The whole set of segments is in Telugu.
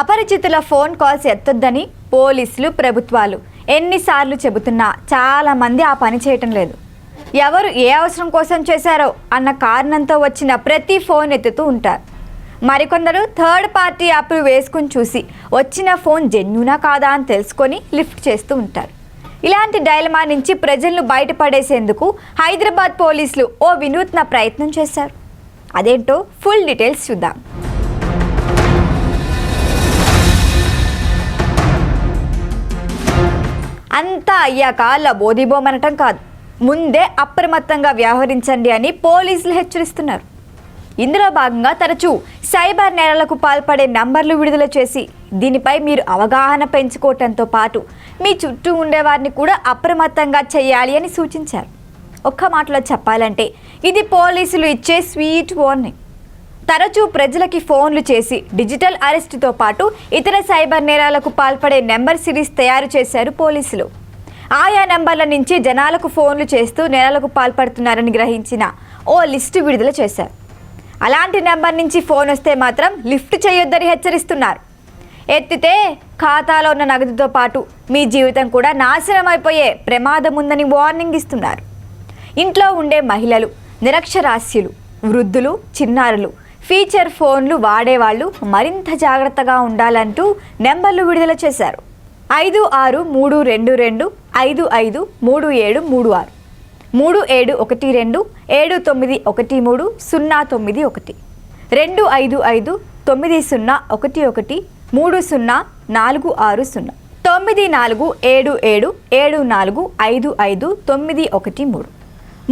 అపరిచితుల ఫోన్ కాల్స్ ఎత్తొద్దని పోలీసులు ప్రభుత్వాలు. ఎన్నిసార్లు చెబుతున్నా చాలా మంది ఆ పని చేయటం లేదు. ఎవరు ఏ అవసరం కోసం చేశారో అన్న కారణంతో వచ్చిన ప్రతి ఫోన్ ఎత్తుతూ ఉంటారు. మరికొందరు థర్డ్ పార్టీ యాప్లు వేసుకుని చూసి వచ్చిన ఫోన్ జెన్యునా కాదా అని తెలుసుకొని లిఫ్ట్ చేస్తూ ఉంటారు. ఇలాంటి డైలమా నుంచి ప్రజలను బయటపడేసేందుకు హైదరాబాద్ పోలీసులు ఓ వినూత్న ప్రయత్నం చేశారు. అదేంటో ఫుల్ డీటెయిల్స్ చూద్దాం. అంతా అయ్యాక లబోదిబోమనటం కాదు. ముందే అప్రమత్తంగా వ్యవహరించండి అని పోలీసులు హెచ్చరిస్తున్నారు. ఇందులో భాగంగా తరచూ సైబర్ నేరాలకు పాల్పడే నంబర్లు విడుదల చేసి దీనిపై మీరు అవగాహన పెంచుకోవటంతో పాటు మీ చుట్టూ ఉండేవారిని కూడా అప్రమత్తంగా చేయాలి అని సూచించారు. ఒక్క మాటలో చెప్పాలంటే ఇది పోలీసులు ఇచ్చే స్వీట్ వార్నింగ్. తరచూ ప్రజలకి ఫోన్లు చేసి డిజిటల్ అరెస్టుతో పాటు ఇతర సైబర్ నేరాలకు పాల్పడే నెంబర్ సిరీస్ తయారు చేశారు పోలీసులు. ఆయా నెంబర్ల నుంచి జనాలకు ఫోన్లు చేస్తూ నేరాలకు పాల్పడుతున్నారని గ్రహించిన ఓ లిస్టు విడుదల చేశారు. అలాంటి నెంబర్ నుంచి ఫోన్ వస్తే మాత్రం లిఫ్ట్ చేయొద్దని హెచ్చరిస్తున్నారు. ఎత్తితే ఖాతాలో ఉన్న నగదుతో పాటు మీ జీవితం కూడా నాశనం అయిపోయే ప్రమాదం ఉందని వార్నింగ్ ఇస్తున్నారు. ఇంట్లో ఉండే మహిళలు నిరక్షరాస్యులు వృద్ధులు చిన్నారులు ఫీచర్ ఫోన్లు వాడేవాళ్ళు మరింత జాగ్రత్తగా ఉండాలంటూ నెంబర్లు విడుదల చేశారు. ఐదు ఆరు మూడు రెండు రెండు ఐదు ఐదు మూడు ఏడు మూడు ఆరు మూడు ఏడు ఒకటి రెండు ఏడు తొమ్మిది ఒకటి మూడు సున్నా తొమ్మిది ఒకటి రెండు ఐదు ఐదు తొమ్మిది సున్నా ఒకటి ఒకటి మూడు సున్నా నాలుగు ఆరు సున్నా తొమ్మిది నాలుగు ఏడు ఏడు ఏడు నాలుగు ఐదు ఐదు తొమ్మిది ఒకటి మూడు.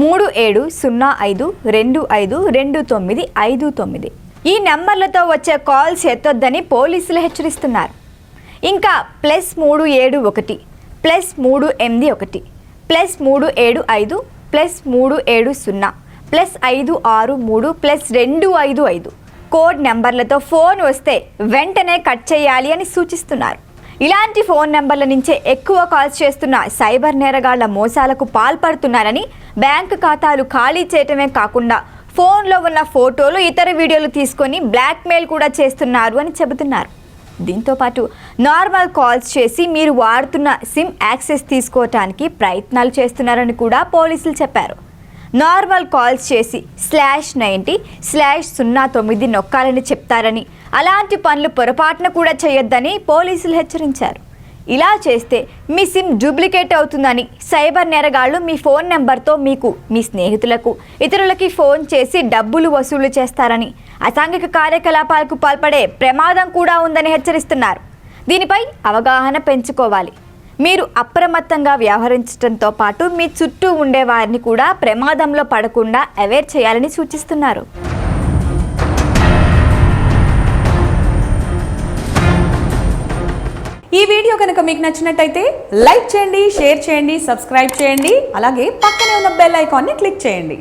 మూడు ఏడు సున్నా ఐదు రెండు ఐదు రెండు తొమ్మిది ఐదు తొమ్మిది. ఈ నెంబర్లతో వచ్చే కాల్స్ ఎత్తొద్దని పోలీసులు హెచ్చరిస్తున్నారు. ఇంకా ప్లస్ మూడు ఏడు ఒకటి ప్లస్ మూడు ఎనిమిది ఒకటి ప్లస్ మూడు ఏడు ఐదు ప్లస్ మూడు ఏడు సున్నా ప్లస్ ఐదు ఆరు మూడు ప్లస్ రెండు ఐదు ఐదు. కోడ్ నెంబర్లతో ఫోన్ వస్తే వెంటనే కట్ చేయాలి అని సూచిస్తున్నారు. ఇలాంటి ఫోన్ నెంబర్ల నుంచే ఎక్కువ కాల్స్ చేస్తున్న సైబర్ నేరగాళ్ళ మోసాలకు పాల్పడుతున్నారని బ్యాంక్ ఖాతాలు ఖాళీ చేయటమే కాకుండా ఫోన్లో ఉన్న ఫోటోలు ఇతర వీడియోలు తీసుకొని బ్లాక్మెయిల్ కూడా చేస్తున్నారు అని చెబుతున్నారు. దీంతో పాటు నార్మల్ కాల్స్ చేసి మీరు వాడుతున్న సిమ్ యాక్సెస్ తీసుకోవటానికి ప్రయత్నాలు చేస్తున్నారని కూడా పోలీసులు చెప్పారు. నార్మల్ కాల్స్ చేసి స్లాష్ నైంటీ స్లాష్ సున్నా తొమ్మిది నొక్కాలని చెప్తారని. అలాంటి పనులు పొరపాటున కూడా చేయొద్దని పోలీసులు హెచ్చరించారు. ఇలా చేస్తే మీ సిమ్ డూప్లికేట్ అవుతుందని సైబర్ నేరగాళ్ళు మీ ఫోన్ నెంబర్తో మీకు మీ స్నేహితులకు ఇతరులకి ఫోన్ చేసి డబ్బులు వసూలు చేస్తారని. అసాంఘిక కార్యకలాపాలకు పాల్పడే ప్రమాదం కూడా ఉందని హెచ్చరిస్తున్నారు. దీనిపై అవగాహన పెంచుకోవాలి. మీరు అప్రమత్తంగా వ్యవహరించడంతో పాటు మీ చుట్టూ ఉండే వారిని కూడా ప్రమాదంలో పడకుండా అవేర్ చేయాలని సూచిస్తున్నారు. ఈ వీడియో కనుక మీకు నచ్చినట్టయితే లైక్ చేయండి షేర్ చేయండి సబ్స్క్రైబ్ చేయండి అలాగే పక్కనే ఉన్న బెల్ ఐకాన్ని క్లిక్ చేయండి.